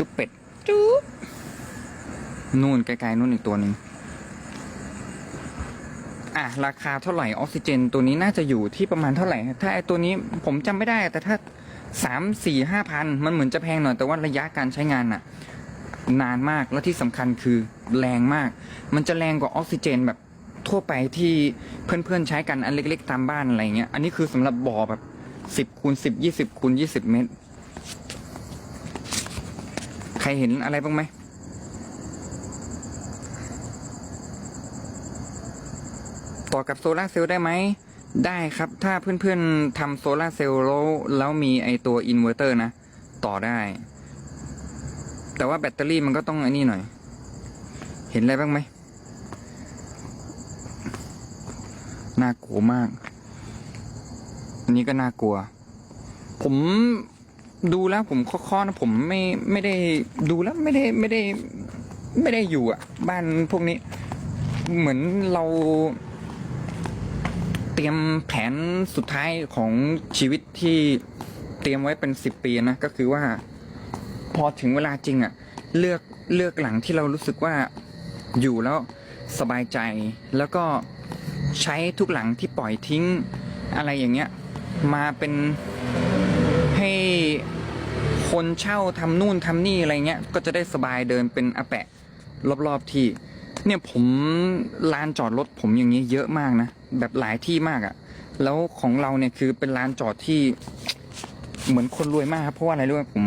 จุ๊บเป็ดจุ๊บนู่นไกลๆนู่นอีกตัวหนึ่งอะราคาเท่าไหร่ออกซิเจน ตัวนี้น่าจะอยู่ที่ประมาณเท่าไหร่ ถ้าไอตัวนี้ผมจำไม่ได้ แต่ถ้าสามสี่ห้าพันมันเหมือนจะแพงหน่อย แต่ว่าระยะการใช้งานน่ะ นานมากและที่สำคัญคือแรงมาก มันจะแรงกว่าออกซิเจนแบบทั่วไปที่เพื่อนๆใช้กันอันเล็ก ๆ ตามบ้านอะไรเงี้ยอันนี้คือสำหรับบ่อแบบสิบคูณสิบยี่สิบคูณยี่สิบเมตรใค รเห็นอะไรบ้างไหมต่อกับโซลาเซลล์ได้ไหม ได้ครับ ถ้าเพื่อนๆทำโซลาเซลล์แล้วแล้วมีไอตัวอินเวอร์เตอร์นะ ต่อได้ แต่ว่าแบตเตอรี่มันก็ต้องไอ้นี่หน่อย เห็นอะไรบ้างไหม น่ากลัวมาก อันนี้ก็น่ากลัว ผม ดูแล้วผมข้อๆนะผมไม่ไม่ได้ดูแล้วไม่ได้ไม่ได้ไม่ได้อยู่อะ บ้านพวกนี้ เหมือนเราเตรียมแผนสุดท้ายของชีวิตที่เตรียมไว้เป็นสิบปีนะก็คือว่า พอถึงเวลาจริงอะ เลือกเลือกหลังที่เรารู้สึกว่าอยู่แล้วสบายใจ แล้วก็ใช้ทุกหลังที่ปล่อยทิ้งอะไรอย่างเงี้ย มาเป็น คนเช่าทำนู่นทำนี่อะไรเงี้ย ก็จะได้สบายเดินเป็นอาแปะ รอบๆที่ เนี่ยผมลานจอดรถผมอย่างนี้เยอะมากนะ แบบหลายที่มากอะ่ะ แล้วของเราเนี่ยคือเป็นลานจอดที่เหมือนคนรวยมากครับ เพราะว่าอะไรรู้ไหมผม